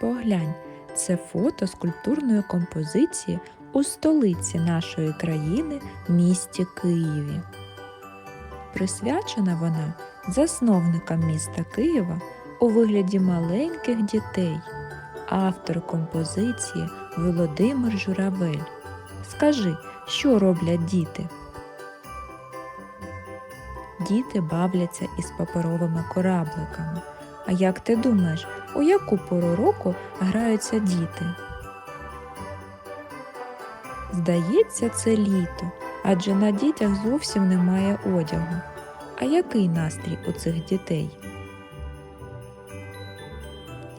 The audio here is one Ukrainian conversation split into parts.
Поглянь, це фото скульптурної композиції у столиці нашої країни місті Києві. Присвячена вона засновникам міста Києва у вигляді маленьких дітей, автор композиції Володимир Журавель. Скажи, що роблять діти? Діти бавляться із паперовими корабликами. А як ти думаєш, у яку пору року граються діти? Здається, це літо, адже на дітях зовсім немає одягу. А який настрій у цих дітей?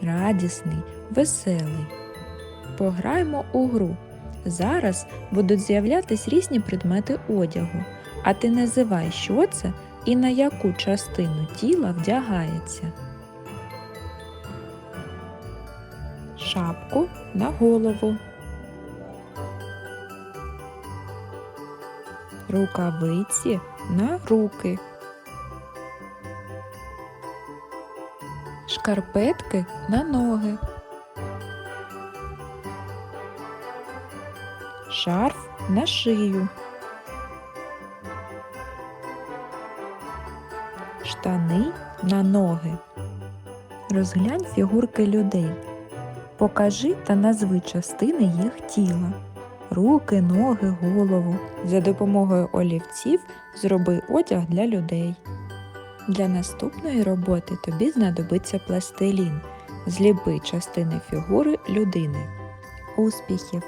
Радісний, веселий. Пограймо у гру. Зараз будуть з'являтись різні предмети одягу, а ти називай, що це і на яку частину тіла вдягається. Шапку на голову. Рукавиці на руки. Шкарпетки на ноги. Шарф на шию. Штани на ноги. Розглянь фігурки людей. Покажи та назви частини їх тіла. Руки, ноги, голову. За допомогою олівців зроби одяг для людей. Для наступної роботи тобі знадобиться пластилін. Зліпи частини фігури людини. Успіхів!